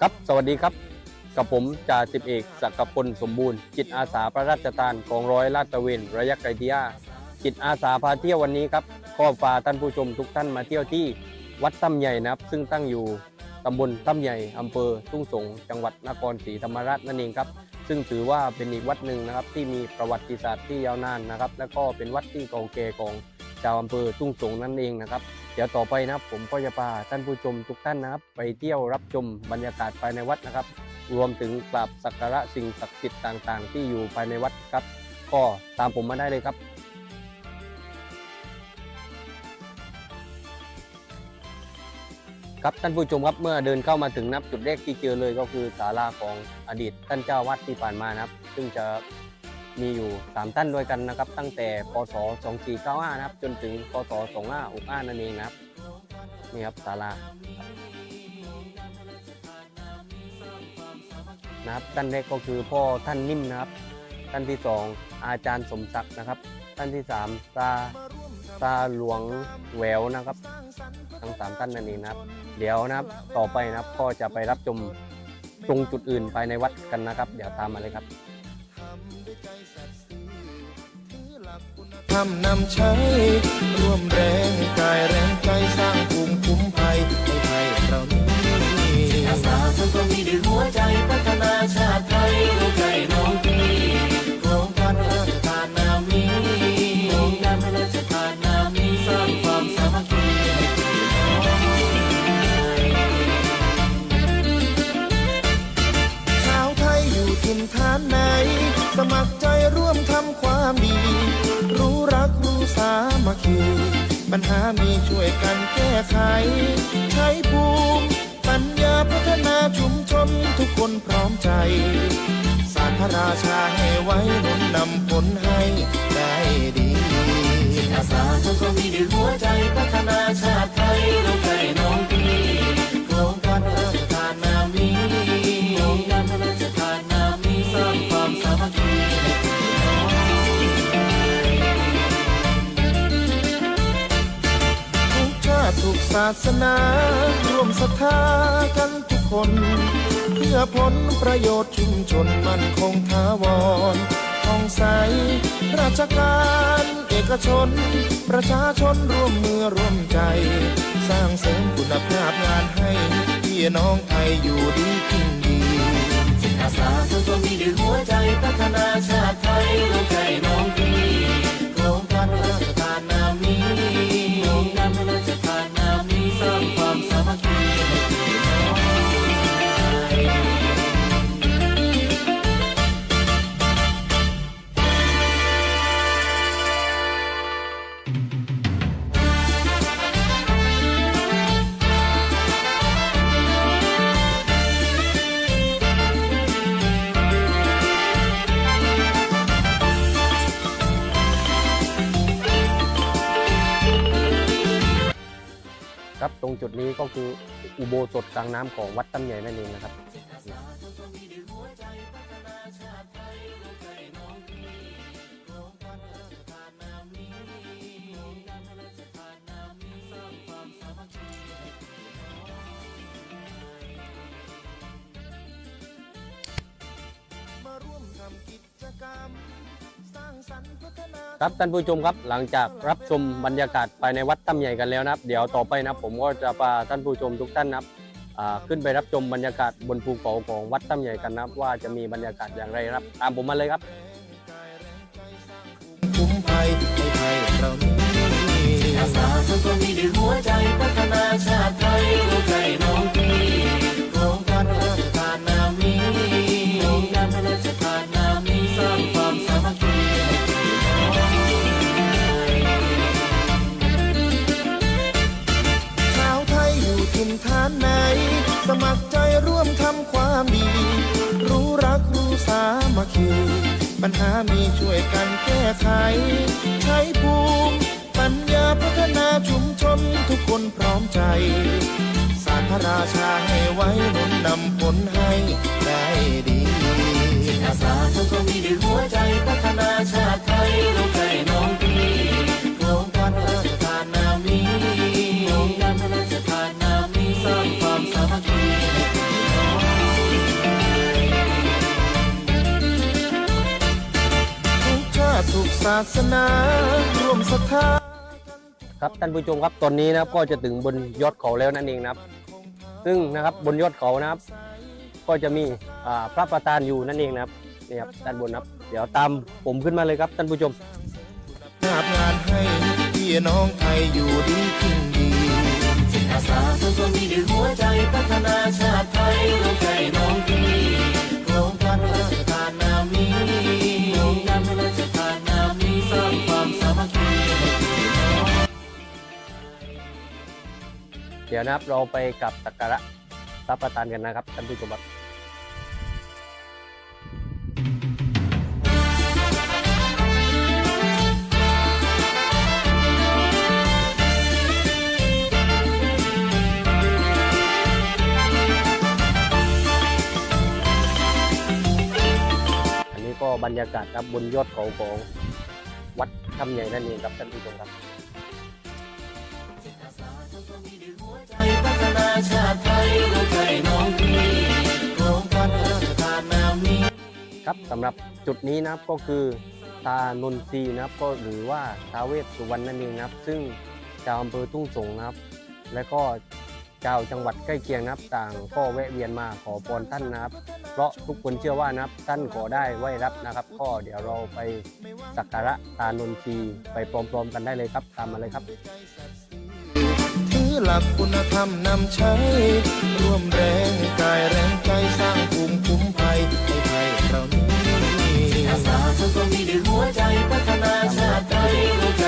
ครับ สวัสดีครับ กับผมจ่าสิบเอกศักพลสมบูรณ์ จิตอาสาพระราชทานกองร้อยลาดตระเวนระยะไกลที่ห้าจิตอาสาพาเที่ยววันนี้ครับก็พาท่านผู้ชมทุกท่านมาเที่ยวที่วัดถ้ำใหญ่นะครับ ซึ่งตั้งอยู่ตำบลถ้ำใหญ่อำเภอทุ่งสง จังหวัดนครศรีธรรมราชนั่นเองครับ ซึ่งถือว่าเป็นอีกวัดหนึ่งนะครับที่มีประวัติศาสตร์ที่ยาวนานนะครับ และก็เป็นวัดที่เก่าแก่ของ ชาวอำเภอทุ่งสงนั่นเองนะครับ เดี๋ยวต่อไปนะครับผมก็จะพาท่านผู้ชมทุกท่านนะครับ ไปเที่ยวรับชมบรรยากาศภายในวัดนะครับ รวมถึงกราบสักการะสิ่งศักดิ์สิทธิ์ต่างๆ ที่อยู่ภายในวัดครับ ก็ตามผมมาได้เลยครับครับท่านผู้ชมครับเมื่อเดินเข้ามาถึงนับจุดแรกที่เจอเลยก็คือศาลาของอดีตท่านเจ้าวัดที่ผ่านมานะครับ ซึ่งจะ มีอยู่ 3 ท่านด้วยกันนะครับ ตั้งแต่พศ2495นะครับ จนถึงพศ2565นั่นเองนะครับนี่ครับศาลานะครับท่านแรกก็คือพ่อท่านนิ่มนะครับ ท่านที่สองอาจารย์สมศักดิ์นะครับ ท่านที่สามตาตาหลวงแหววนะครับ ทั้งสามท่านนั่นเองนะครับ เดี๋ยวนะครับต่อไปนะครับก็จะไปรับชมตรงจุดอื่นภายในวัดกันนะครับ เดี๋ยวตามมาเลยครับ ทำนำใช้ร่วมแรงกา ปัญหามีช่วยกันแก้ไข ใช้ภูมิปัญญาพัฒนาชุมชนทุกคนพร้อมใจ สารพระราชาให้ไว้หนุนนำผลให้ได้ดีอาสาทำความดีด้วยหัวใจพัฒนาชาติไทยรู้ใจน้อง ศาสนาร่วมศรัทธากันทุกคน เพื่อผลประโยชน์ชุมชนมันคงถาวรท่องใส ราชการเอกชน ประชาชนร่วมมือร่วมใจ สร้างเสริมคุณภาพงานให้พี่น้องไทยอยู่ดีกินดีอาสาทำควมีด้วยหัวใจพัฒนาชาติไทยรู้ใจน้องพี่าชทามนี้สร้างความสามัคคี ครับ ตรงจุดนี้ก็คืออุโบสถกลางน้ำของวัดตั้มใหญ่นั่นเองนะครับ มาร่วมทำกิจกรรม สร้างสรรค์พัฒ ครับท่านผู้ชมครับหลังจากรับชมบรรยากาศภายในวัดตั้มใหญ่กันแล้วนะครับ เดี๋ยวต่อไปนะผมก็จะพาท่านผู้ชมทุกท่านนะครับอ่าขึ้นไปรับชมบรรยากาศบนภูเขาของวัดตั้มใหญ่กันนะครับ ว่าจะมีบรรยากาศอย่างไรครับ ตามผมมาเลยครับ คุ้มภัยให้ไทยเรานี้อาสาทำความดีด้วยหัวใจพัฒนาชาติไทยรู้ใจน้อง ปัญหามีช่วยกันแก้ไข ใช้ภูมิปัญญาพัฒนาชุมชนทุกคนพร้อมใจ สารพระราชาให้ไว้หนุนนำผลให้ได้ดีอาสาทำคนมีหัวใจพัฒนาชาติ ศาสนาร่วมศรัทธาครับท่านผู้ชมครับตอนนี้นะครับก็จะถึงบนยอดเขาแล้วนั่นเองนะครับ ซึ่งนะครับบนยอดเขานะครับ ก็จะมีอ่าพระประธานอยู่นั่นเองนะครับนี่ครับด้านบนนะครับ เดี๋ยวตามผมขึ้นมาเลยครับท่านผู้ชม ภาพงานให้พี่น้องไทยอยู่ดีกินดีจิตอาสาทุกคนมีด้วยหัวใจพัฒนาชาติไทยร่วมใจน้องพี่โครงการพระราช ดี๋ยวนะครับเราไปกับสักการะพระประธานกันนะครับท่านผู้ชมครับอันนี้ก็บรรยากาศครับบนยอดเขาของวัดถ้ำใหญ่นั่นเองครับท่านผู้ชมครับ นาชาติไทยร่วมใจน้องพี่โครงการพระราชทานนามนี้ ครับสำหรับจุดนี้นะครับก็คือตานนทรีนะครับก็หรือว่าท้าวเวสสุวรรณนั่นเองนะครับ ซึ่งชาวอำเภอทุ่งสงนะครับ และก็ชาวจังหวัดใกล้เคียงนะครับ ต่างก็แวะเวียนมาขอพรท่านนะครับ เพราะทุกคนเชื่อว่านะครับท่านขอได้ไหวรับนะครับ ก็เดี๋ยวเราไปสักการะตานนทรีไปพร้อมๆกันได้เลยครับตามมาเลยครับ หลักคุณธรรมนำใช้ ร่วมแรงกายแรงใจสร้างภูมิคุ้มภัยให้ไทยเรานี้อาสาทุกคนมีด้วยหัวใจพัฒนาชาติไทย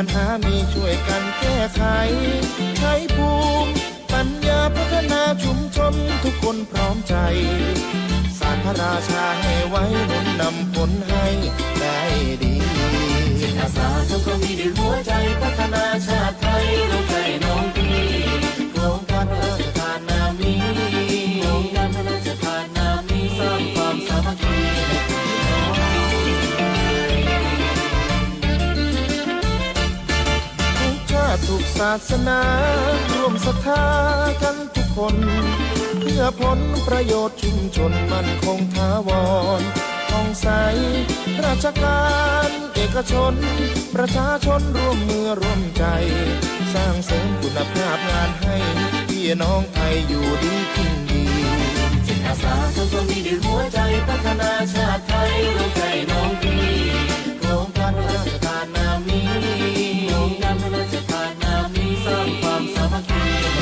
ปัญหามีช่วยกันแก้ไข ใช้ภูมิปัญญาพัฒนาชุมชนทุกคนพร้อมใจ สารพระราชาให้ไว้หนุนนำผลให้ได้ดีอาสาทุกคนมีด้วยหัวใจพัฒนาชาติไทยร่วมใจน้องพี่โครงการพระราชทานนามนี้โครงการพระราชทานนามนี้สร้างความสามัคคี ศาสนาร่วมศรัทธากันทุกคน เพื่อผลประโยชน์ชุมชนมั่นคงถาวรท่องใส ราชการเอกชน ประชาชนร่วมมือร่วมใจ สร้างเสริมคุณภาพงานให้พี่น้องไทยอยู่ดีกินดีจิตอาสาทุกคนมีด้วยหัวใจพัฒนาชาติไทยร่วมใจน้องพี่ ค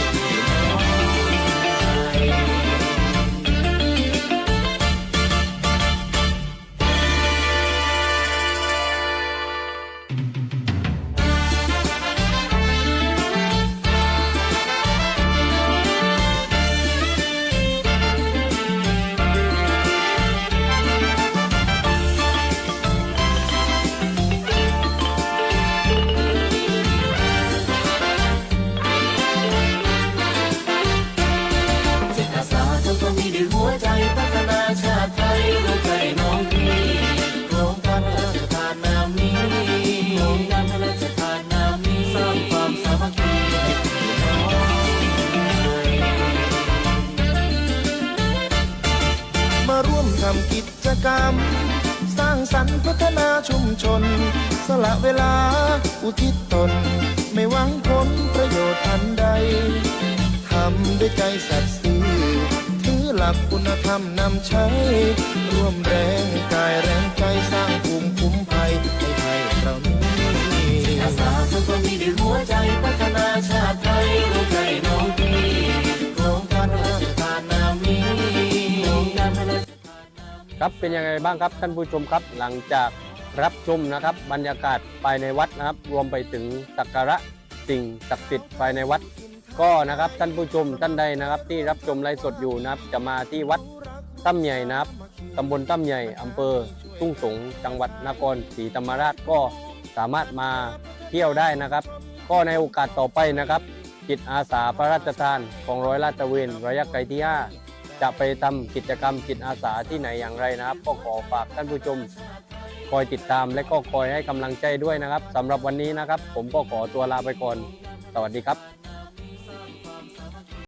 ำกิจกรรม สร้างสรรค์พัฒนาชุมชน สละเวลาอุทิศตน ไม่หวังผลประโยชน์อันใด ทำด้วยใจสัตย์ซื่อถือหลักคุณธรรมนำใช้ ร่วมแรงกายแรงใจสร้างภูมิคุ้มภัยให้ไทยเรานี้อาสาทุกคนมีด้วยหัวใจพัฒนาชาติไทย ครับเป็นยังไงบ้างครับท่านผู้ชมครับ หลังจากรับชมนะครับ บรรยากาศภายในวัดนะครับ รวมไปถึงสักการะสิ่งศักดิ์สิทธิ์ภายในวัด ก็นะครับท่านผู้ชมท่านใดนะครับ ที่รับชมไลฟ์สดอยู่นะครับ จะมาที่วัดตั้มใหญ่นะครับตำบลตั้มใหญ่อำเภอทุ่งสงจังหวัดนครศรีธรรมราชก็สามารถมาเที่ยวได้นะครับ ก็ในโอกาสต่อไปนะครับจิตอาสาพระราชทานของร้อยลาดตระเวนระยะไกลที่5 จะไปทำกิจกรรมจิตอาสาที่ไหนอย่างไรนะครับ ก็ขอฝากท่านผู้ชมคอยติดตามและก็คอยให้กำลังใจด้วยนะครับสำหรับวันนี้นะครับ ผมก็ขอตัวลาไปก่อน สวัสดีครับ